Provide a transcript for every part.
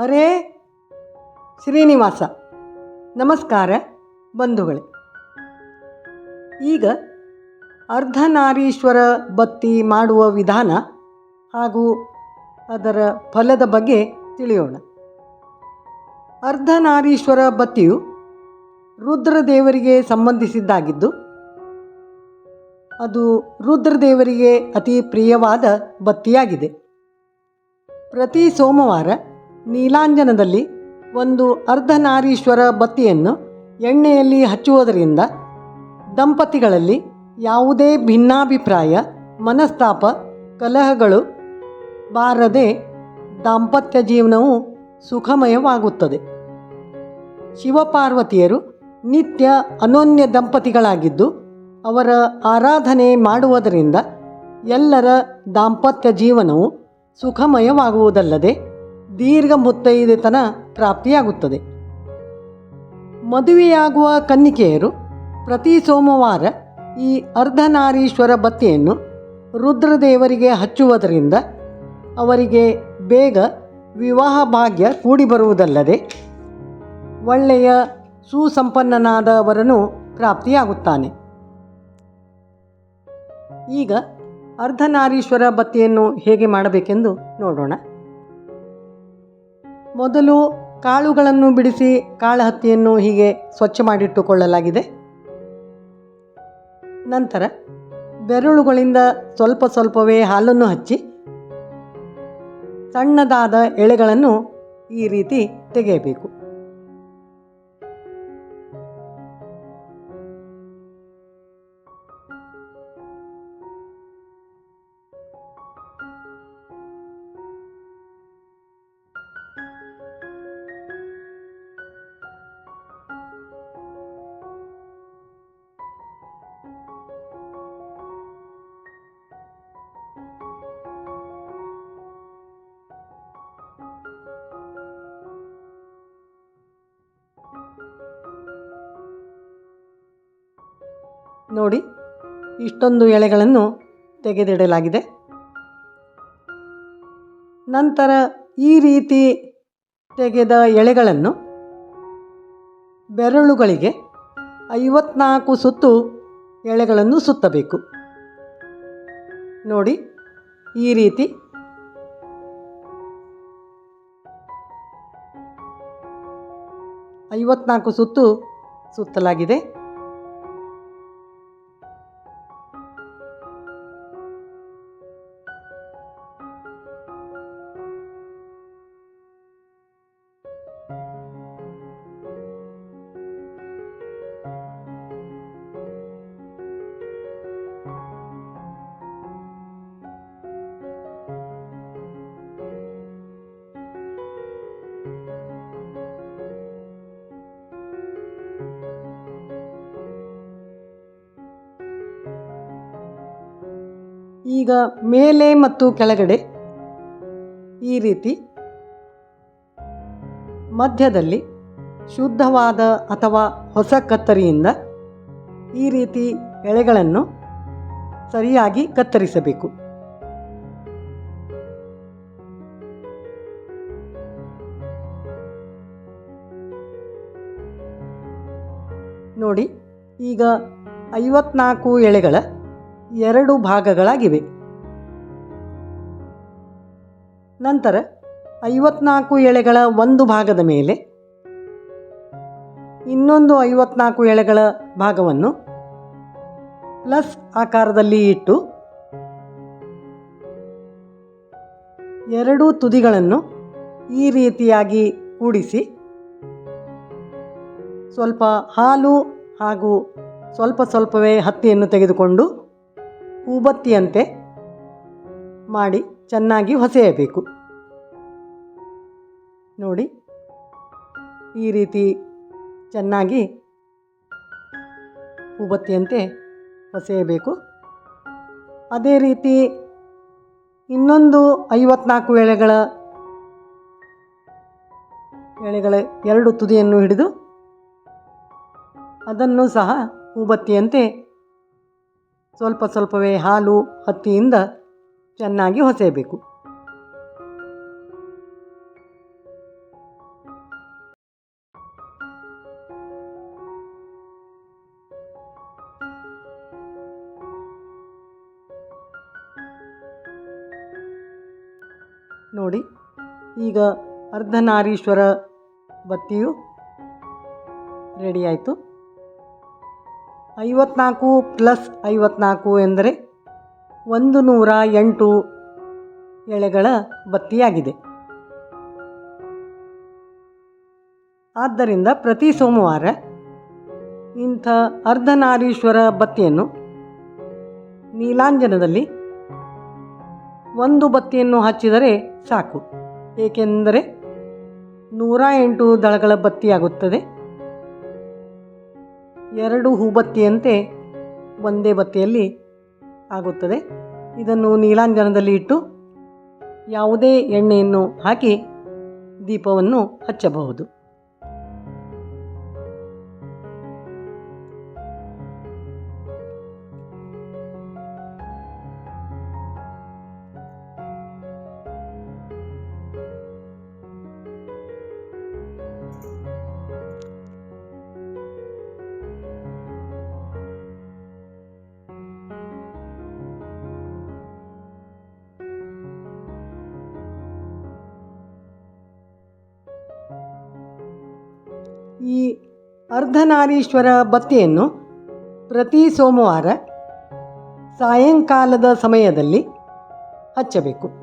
ಹರೇ ಶ್ರೀನಿವಾಸ. ನಮಸ್ಕಾರ ಬಂಧುಗಳೇ. ಈಗ ಅರ್ಧನಾರೀಶ್ವರ ಬತ್ತಿ ಮಾಡುವ ವಿಧಾನ ಹಾಗೂ ಅದರ ಫಲದ ಬಗ್ಗೆ ತಿಳಿಯೋಣ. ಅರ್ಧನಾರೀಶ್ವರ ಬತ್ತಿಯು ರುದ್ರದೇವರಿಗೆ ಸಂಬಂಧಿಸಿದ್ದಾಗಿದ್ದು, ಅದು ರುದ್ರದೇವರಿಗೆ ಅತಿ ಪ್ರಿಯವಾದ ಬತ್ತಿಯಾಗಿದೆ ಪ್ರತಿ ಸೋಮವಾರ ನೀಲಾಂಜನದಲ್ಲಿ ಒಂದು ಅರ್ಧನಾರೀಶ್ವರ ಬತ್ತಿಯನ್ನು ಎಣ್ಣೆಯಲ್ಲಿ ಹಚ್ಚುವುದರಿಂದ ದಂಪತಿಗಳಲ್ಲಿ ಯಾವುದೇ ಭಿನ್ನಾಭಿಪ್ರಾಯ, ಮನಸ್ತಾಪ, ಕಲಹಗಳು ಬಾರದೆ ದಾಂಪತ್ಯ ಜೀವನವು ಸುಖಮಯವಾಗುತ್ತದೆ. ಶಿವಪಾರ್ವತಿಯರು ನಿತ್ಯ ಅನೋನ್ಯ ದಂಪತಿಗಳಾಗಿದ್ದು, ಅವರ ಆರಾಧನೆ ಮಾಡುವುದರಿಂದ ಎಲ್ಲರ ದಾಂಪತ್ಯ ಜೀವನವು ಸುಖಮಯವಾಗುವುದಲ್ಲದೆ ದೀರ್ಘ ಮುತ್ತೈದೆತನ ಪ್ರಾಪ್ತಿಯಾಗುತ್ತದೆ. ಮದುವೆಯಾಗುವ ಕನ್ನಿಕೆಯರು ಪ್ರತಿ ಸೋಮವಾರ ಈ ಅರ್ಧನಾರೀಶ್ವರ ಬತ್ತಿಯನ್ನು ರುದ್ರದೇವರಿಗೆ ಹಚ್ಚುವುದರಿಂದ ಅವರಿಗೆ ಬೇಗ ವಿವಾಹ ಭಾಗ್ಯ ಕೂಡಿಬರುವುದಲ್ಲದೆ ಒಳ್ಳೆಯ ಸುಸಂಪನ್ನನಾದವರನು ಪ್ರಾಪ್ತಿಯಾಗುತ್ತಾನೆ. ಈಗ ಅರ್ಧನಾರೀಶ್ವರ ಬತ್ತಿಯನ್ನು ಹೇಗೆ ಮಾಡಬೇಕೆಂದು ನೋಡೋಣ. ಮೊದಲು ಕಾಳುಗಳನ್ನು ಬಿಡಿಸಿ ಕಾಳಹತ್ತಿಯನ್ನು ಹೀಗೆ ಸ್ವಚ್ಛ ಮಾಡಿಟ್ಟುಕೊಳ್ಳಲಾಗಿದೆ. ನಂತರ ಬೆರಳುಗಳಿಂದ ಸ್ವಲ್ಪ ಸ್ವಲ್ಪವೇ ಹಾಲನ್ನು ಹಚ್ಚಿ ಸಣ್ಣದಾದ ಎಳೆಗಳನ್ನು ಈ ರೀತಿ ತೆಗೆಯಬೇಕು. ನೋಡಿ, ಇಷ್ಟೊಂದು ಎಳೆಗಳನ್ನು ತೆಗೆದಿಡಲಾಗಿದೆ. ನಂತರ ಈ ರೀತಿ ತೆಗೆದ ಎಳೆಗಳನ್ನು ಬೆರಳುಗಳಿಗೆ ಐವತ್ನಾಲ್ಕು ಸುತ್ತು ಎಳೆಗಳನ್ನು ಸುತ್ತಬೇಕು. ನೋಡಿ, ಈ ರೀತಿ ಐವತ್ನಾಲ್ಕು ಸುತ್ತು ಸುತ್ತಲಾಗಿದೆ. ಈಗ ಮೇಲೆ ಮತ್ತು ಕೆಳಗಡೆ ಈ ರೀತಿ ಮಧ್ಯದಲ್ಲಿ ಶುದ್ಧವಾದ ಅಥವಾ ಹೊಸ ಕತ್ತರಿಯಿಂದ ಈ ರೀತಿ ಎಳೆಗಳನ್ನು ಸರಿಯಾಗಿ ಕತ್ತರಿಸಬೇಕು. ನೋಡಿ, ಈಗ ಐವತ್ನಾಲ್ಕು ಎಳೆಗಳ ಎರಡು ಭಾಗಗಳಾಗಿವೆ. ನಂತರ ಐವತ್ನಾಲ್ಕು ಎಳೆಗಳ ಒಂದು ಭಾಗದ ಮೇಲೆ ಇನ್ನೊಂದು ಐವತ್ನಾಲ್ಕು ಎಳೆಗಳ ಭಾಗವನ್ನು ಪ್ಲಸ್ ಆಕಾರದಲ್ಲಿ ಇಟ್ಟು ಎರಡೂ ತುದಿಗಳನ್ನು ಈ ರೀತಿಯಾಗಿ ಕೂಡಿಸಿ ಸ್ವಲ್ಪ ಹಾಲು ಹಾಗೂ ಸ್ವಲ್ಪ ಸ್ವಲ್ಪವೇ ಹತ್ತಿಯನ್ನು ತೆಗೆದುಕೊಂಡು ಹೂಬತ್ತಿಯಂತೆ ಮಾಡಿ ಚೆನ್ನಾಗಿ ಹೊಸೆಯಬೇಕು. ನೋಡಿ, ಈ ರೀತಿ ಚೆನ್ನಾಗಿ ಹೂಬತ್ತಿಯಂತೆ ಹೊಸೆಯಬೇಕು. ಅದೇ ರೀತಿ ಇನ್ನೊಂದು ಐವತ್ನಾಲ್ಕು ಎಳೆಗಳ ಎಳೆಗಳ ಎರಡು ತುದಿಯನ್ನು ಹಿಡಿದು ಅದನ್ನು ಸಹ ಹೂಬತ್ತಿಯಂತೆ ಸ್ವಲ್ಪ ಸ್ವಲ್ಪವೇ ಹಾಲು ಹತ್ತಿಯಿಂದ ಚೆನ್ನಾಗಿ ಹೊಸೆಯಬೇಕು ನೋಡಿ ಈಗ ಅರ್ಧನಾರೀಶ್ವರ ಬತ್ತಿಯು ರೆಡಿಯಾಯಿತು ಐವತ್ನಾಲ್ಕು ಪ್ಲಸ್ ಐವತ್ನಾಲ್ಕು ಎಂದರೆ ಒಂದು ನೂರ ಎಂಟು ಎಳೆಗಳ ಬತ್ತಿಯಾಗಿದೆ. ಆದ್ದರಿಂದ ಪ್ರತಿ ಸೋಮವಾರ ಇಂಥ ಅರ್ಧನಾರೀಶ್ವರ ಬತ್ತಿಯನ್ನು ನೀಲಾಂಜನದಲ್ಲಿ ಒಂದು ಬತ್ತಿಯನ್ನು ಹಚ್ಚಿದರೆ ಸಾಕು. ಏಕೆಂದರೆ ನೂರ ಎಂಟು ದಳಗಳ ಬತ್ತಿಯಾಗುತ್ತದೆ. ಎರಡು ಹೂಬತ್ತಿಯಂತೆ ಒಂದೇ ಬತ್ತಿಯಲ್ಲಿ ಆಗುತ್ತದೆ. ಇದನ್ನು ನೀಲಾಂಜನದಲ್ಲಿ ಇಟ್ಟು ಯಾವುದೇ ಎಣ್ಣೆಯನ್ನು ಹಾಕಿ ದೀಪವನ್ನು ಹಚ್ಚಬಹುದು. ಈ ಅರ್ಧನಾರೀಶ್ವರ ಬತ್ತಿಯನ್ನು ಪ್ರತಿ ಸೋಮವಾರ ಸಾಯಂಕಾಲದ ಸಮಯದಲ್ಲಿ ಹಚ್ಚಬೇಕು.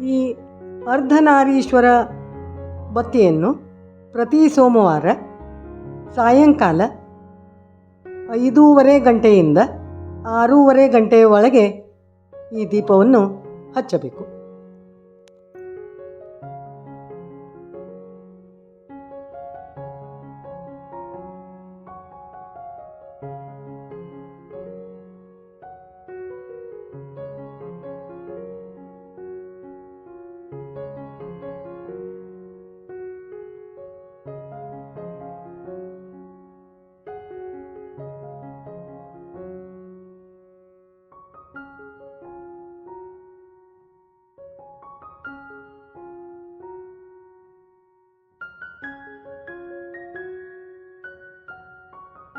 ಈ ಅರ್ಧನಾರೀಶ್ವರ ಬತ್ತಿಯನ್ನು ಪ್ರತಿ ಸೋಮವಾರ ಸಾಯಂಕಾಲ ಐದೂವರೆ ಗಂಟೆಯಿಂದ ಆರೂವರೆ ಗಂಟೆಯ ಒಳಗೆ ಈ ದೀಪವನ್ನು ಹಚ್ಚಬೇಕು.